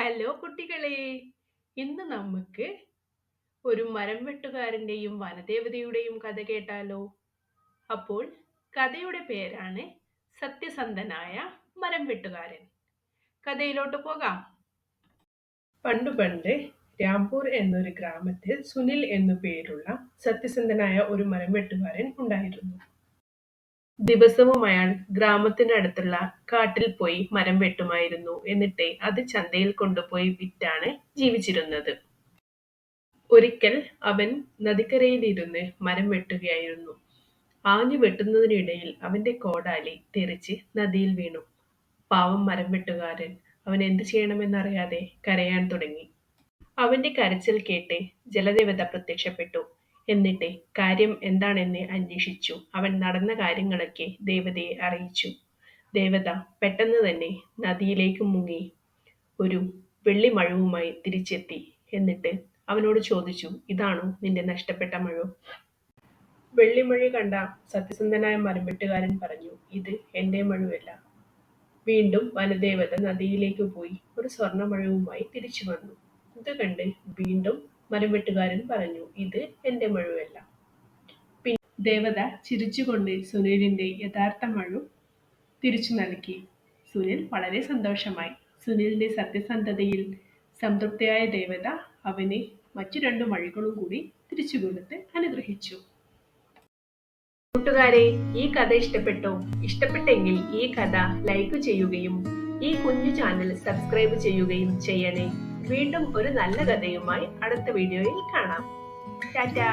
Hello കുട്ടികളെ ഇന്ന് നമുക്ക് ഒരു മരം വെട്ടുകാരന്റെയും വനദേവതയുടെയും കഥ കേട്ടാലോ? അപ്പോൾ കഥയുടെ പേരാണ് സത്യസന്ധനായ മരം വെട്ടുകാരൻ. കഥയിലോട്ട് പോകാം. പണ്ട് പണ്ട് രാംപൂർ എന്നൊരു ഗ്രാമത്തിൽ സുനിൽ എന്നു പേരുള്ള സത്യസന്ധനായ ഒരു മരം വെട്ടുകാരൻ ഉണ്ടായിരുന്നു. ദിവസവും അയാൾ ഗ്രാമത്തിനടുത്തുള്ള കാട്ടിൽ പോയി മരം വെട്ടുമായിരുന്നു. എന്നിട്ട് അത് ചന്തയിൽ കൊണ്ടുപോയി വിറ്റാണ് ജീവിച്ചിരുന്നത്. ഒരിക്കൽ അവൻ നദിക്കരയിലിരുന്ന് മരം വെട്ടുകയായിരുന്നു. ആഞ്ഞു വെട്ടുന്നതിനിടയിൽ അവന്റെ കോടാലി തെറിച്ച് നദിയിൽ വീണു. പാവം മരം വെട്ടുകാരൻ അവൻ എന്തു ചെയ്യണമെന്നറിയാതെ കരയാൻ തുടങ്ങി. അവന്റെ കരച്ചിൽ കേട്ട് ജലദേവത പ്രത്യക്ഷപ്പെട്ടു. എന്നിട്ട് കാര്യം എന്താണെന്ന് അന്വേഷിച്ചു. അവൻ നടന്ന കാര്യങ്ങളൊക്കെ ദേവതയെ അറിയിച്ചു. ദേവത പെട്ടെന്ന് തന്നെ നദിയിലേക്ക് മുങ്ങി. ഒരു വെള്ളിമഴുവുമായി തിരിച്ചെത്തി. എന്നിട്ട് അവനോട് ചോദിച്ചു ഇതാണോ നിന്റെ നഷ്ടപ്പെട്ട മഴ? വെള്ളിമഴ കണ്ട സത്യസന്ധനായ മരംവെട്ടുകാരൻ പറഞ്ഞു ഇത് എന്റെ മഴുവല്ല വീണ്ടും വനദേവത നദിയിലേക്ക് പോയി ഒരു സ്വർണമഴവുമായി തിരിച്ചു വന്നു. ഇത് കണ്ട് വെട്ടുകാരൻ പറഞ്ഞു ഇത് എന്റെ മഴുവല്ല പിന്നെ ദേവത ചിരിച്ചുകൊണ്ട് സുനിലിന്റെ യഥാർത്ഥ മഴു തിരിച്ചു നൽകി. സുനിൽ വളരെ സന്തോഷമായി. സുനിലിന്റെ സത്യസന്ധതയിൽ സംതൃപ്തിയായ ദേവത അവനെ മറ്റു രണ്ടു മഴികളും കൂടി തിരിച്ചു കൊടുത്ത് അനുഗ്രഹിച്ചു. കൂട്ടുകാരെ ഈ കഥ ഇഷ്ടപ്പെട്ടോ? ഇഷ്ടപ്പെട്ടെങ്കിൽ ഈ കഥ ലൈക്ക് ചെയ്യുകയും ഈ കുഞ്ഞു ചാനൽ സബ്സ്ക്രൈബ് ചെയ്യുകയും ചെയ്യണേ. വീണ്ടും ഒരു നല്ല കഥയുമായി അടുത്ത വീഡിയോയിൽ കാണാം. ടാറ്റാ.